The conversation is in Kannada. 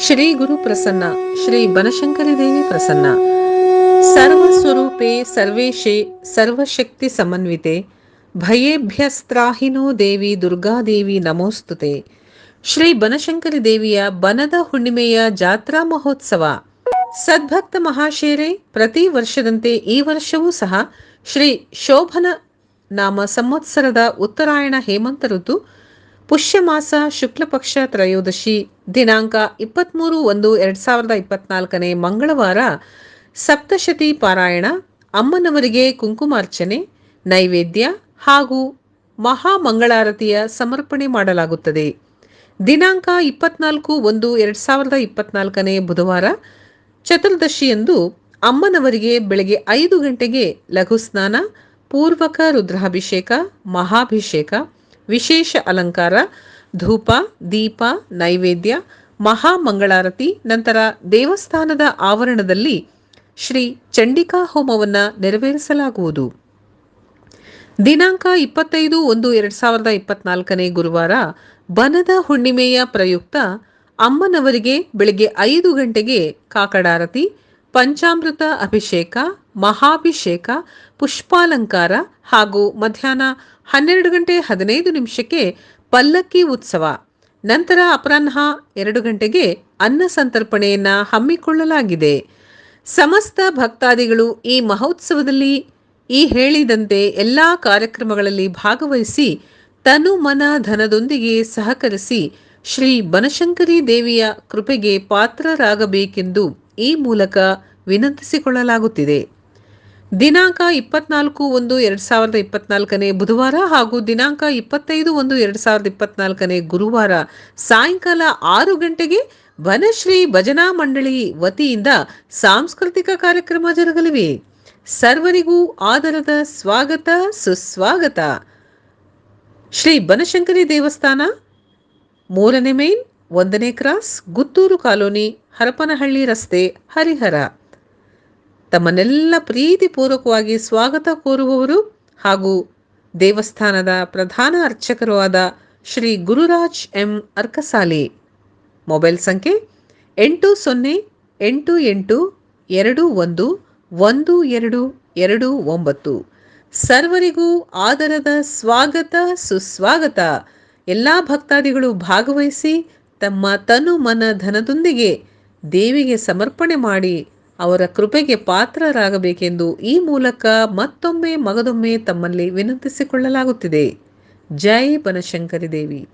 ಶ್ರೀ ಗುರು ಪ್ರಸನ್ನ, ಶ್ರೀ ಬನಶಂಕರಿ ದೇವಿ ಪ್ರಸನ್ನ. ಸರ್ವ ಸ್ವರೂಪೇ ಸರ್ವೇಶೇ ಸರ್ವಶಕ್ತಿ ಸಮನ್ವಿತೆ. ಭಯೇಭ್ಯಸ್ತ್ರಾಹಿನೋ ದೇವಿ ದುರ್ಗಾದೇವಿ ನಮೋಸ್ತುತೆ. ಶ್ರೀ ಬನಶಂಕರಿ ದೇವಿಯ ಬನದ ಹುಣ್ಣಿಮೆಯ ಜಾತ್ರಾ ಮಹೋತ್ಸವ. ಸದ್ಭಕ್ತ ಮಹಾಶೇರೆ ಪ್ರತಿ ವರ್ಷದಂತೆ ಈ ವರ್ಷವೂ ಸಹ ಶ್ರೀ ಶೋಭನ ನಾಮ ಸಂವತ್ಸರದ ಉತ್ತರಾಯಣ ಹೇಮಂತ ಋತು ಪುಷ್ಯಮಾಸ ಶುಕ್ಲ ಪಕ್ಷ ತ್ರಯೋದಶಿ ದಿನಾಂಕ ಇಪ್ಪತ್ತ್ಮೂರು ಒಂದು ಎರಡು ಸಾವಿರದ ಇಪ್ಪತ್ನಾಲ್ಕನೇ ಮಂಗಳವಾರ ಸಪ್ತಶತಿ ಪಾರಾಯಣ, ಅಮ್ಮನವರಿಗೆ ಕುಂಕುಮಾರ್ಚನೆ, ನೈವೇದ್ಯ ಹಾಗೂ ಮಹಾಮಂಗಳಾರತಿಯ ಸಮರ್ಪಣೆ ಮಾಡಲಾಗುತ್ತದೆ. ದಿನಾಂಕ ಇಪ್ಪತ್ನಾಲ್ಕು ಒಂದು ಎರಡು ಸಾವಿರದ ಇಪ್ಪತ್ನಾಲ್ಕನೇ ಬುಧವಾರ ಚತುರ್ದಶಿಯಂದು ಅಮ್ಮನವರಿಗೆ ಬೆಳಗ್ಗೆ ಐದು ಗಂಟೆಗೆ ಲಘು ಸ್ನಾನ ಪೂರ್ವಕ ರುದ್ರಾಭಿಷೇಕ, ಮಹಾಭಿಷೇಕ ವಿಶೇಷ ಅಲಂಕಾರ, ಧೂಪ, ದೀಪ, ನೈವೇದ್ಯ, ಮಹಾಮಂಗಳಾರತಿ, ನಂತರ ದೇವಸ್ಥಾನದ ಆವರಣದಲ್ಲಿ ಶ್ರೀ ಚಂಡಿಕಾ ಹೋಮವನ್ನು ನೆರವೇರಿಸಲಾಗುವುದು. ದಿನಾಂಕ ಇಪ್ಪತ್ತೈದು ಒಂದು ಎರಡು ಸಾವಿರದ ಇಪ್ಪತ್ನಾಲ್ಕನೇ ಗುರುವಾರ ಬನದ ಹುಣ್ಣಿಮೆಯ ಪ್ರಯುಕ್ತ ಅಮ್ಮನವರಿಗೆ ಬೆಳಗ್ಗೆ ಐದು ಗಂಟೆಗೆ ಕಾಕಡಾರತಿ ಪಂಚಾಮೃತ ಅಭಿಷೇಕ, ಮಹಾಭಿಷೇಕ, ಪುಷ್ಪಾಲಂಕಾರ ಹಾಗೂ ಮಧ್ಯಾಹ್ನ ಹನ್ನೆರಡು ಗಂಟೆ ಹದಿನೈದು ನಿಮಿಷಕ್ಕೆ ಪಲ್ಲಕ್ಕಿ ಉತ್ಸವ. ನಂತರ ಅಪರಾಹ್ನ ಎರಡು ಗಂಟೆಗೆ ಅನ್ನ ಸಂತರ್ಪಣೆಯನ್ನು ಹಮ್ಮಿಕೊಳ್ಳಲಾಗಿದೆ. ಸಮಸ್ತ ಭಕ್ತಾದಿಗಳು ಈ ಮಹೋತ್ಸವದಲ್ಲಿ ಈ ಹೇಳಿದಂತೆ ಎಲ್ಲ ಕಾರ್ಯಕ್ರಮಗಳಲ್ಲಿ ಭಾಗವಹಿಸಿ ತನು ಮನ ಧನದೊಂದಿಗೆ ಸಹಕರಿಸಿ ಶ್ರೀ ಬನಶಂಕರಿ ದೇವಿಯ ಕೃಪೆಗೆ ಪಾತ್ರರಾಗಬೇಕೆಂದು ಈ ಮೂಲಕ ವಿನಂತಿಸಿಕೊಳ್ಳಲಾಗುತ್ತಿದೆ. ದಿನಾಂಕ ಇಪ್ಪತ್ನಾಲ್ಕು ಒಂದು ಎರಡು ಸಾವಿರದ ಇಪ್ಪತ್ನಾಲ್ಕನೇ ಬುಧವಾರ ಹಾಗೂ ದಿನಾಂಕ ಇಪ್ಪತ್ತೈದು ಒಂದು ಎರಡು ಸಾವಿರದ ಇಪ್ಪತ್ನಾಲ್ಕನೇ ಗುರುವಾರ ಸಾಯಂಕಾಲ ಆರು ಗಂಟೆಗೆ ವನಶ್ರೀ ಭಜನಾ ಮಂಡಳಿ ವತಿಯಿಂದ ಸಾಂಸ್ಕೃತಿಕ ಕಾರ್ಯಕ್ರಮ ಜರುಗಲಿವೆ. ಸರ್ವರಿಗೂ ಆದರದ ಸ್ವಾಗತ, ಸುಸ್ವಾಗತ. ಶ್ರೀ ಬನಶಂಕರಿ ದೇವಸ್ಥಾನ, ಮೂರನೇ ಮೇನ್ ಒಂದನೇ ಕ್ರಾಸ್ ಗುತ್ತೂರು ಕಾಲೋನಿ ಹರಪನಹಳ್ಳಿ ರಸ್ತೆ ಹರಿಹರ. ತಮ್ಮನ್ನೆಲ್ಲ ಪ್ರೀತಿಪೂರ್ವಕವಾಗಿ ಸ್ವಾಗತ ಕೋರುವವರು ಹಾಗೂ ದೇವಸ್ಥಾನದ ಪ್ರಧಾನ ಅರ್ಚಕರು ಆದ ಶ್ರೀ ಗುರುರಾಜ್ ಎಂ ಅರ್ಕಸಾಲಿ. ಮೊಬೈಲ್ ಸಂಖ್ಯೆ ಎಂಟು ಸೊನ್ನೆ ಎಂಟು ಎಂಟು ಎರಡು ಒಂದು ಒಂದು ಎರಡು ಎರಡು ಒಂಬತ್ತು. ಸರ್ವರಿಗೂ ಆದರದ ಸ್ವಾಗತ ಸುಸ್ವಾಗತ. ಎಲ್ಲ ಭಕ್ತಾದಿಗಳು ಭಾಗವಹಿಸಿ ತಮ್ಮ ತನು ಮನ ಧನದೊಂದಿಗೆ ದೇವಿಗೆ ಸಮರ್ಪಣೆ ಮಾಡಿ ಅವರ ಕೃಪೆಗೆ ಪಾತ್ರರಾಗಬೇಕೆಂದು ಈ ಮೂಲಕ ಮತ್ತೊಮ್ಮೆ ಮಗದೊಮ್ಮೆ ತಮ್ಮಲ್ಲಿ ವಿನಂತಿಸಿಕೊಳ್ಳಲಾಗುತ್ತಿದೆ. ಜೈ ಬನಶಂಕರಿ ದೇವಿ.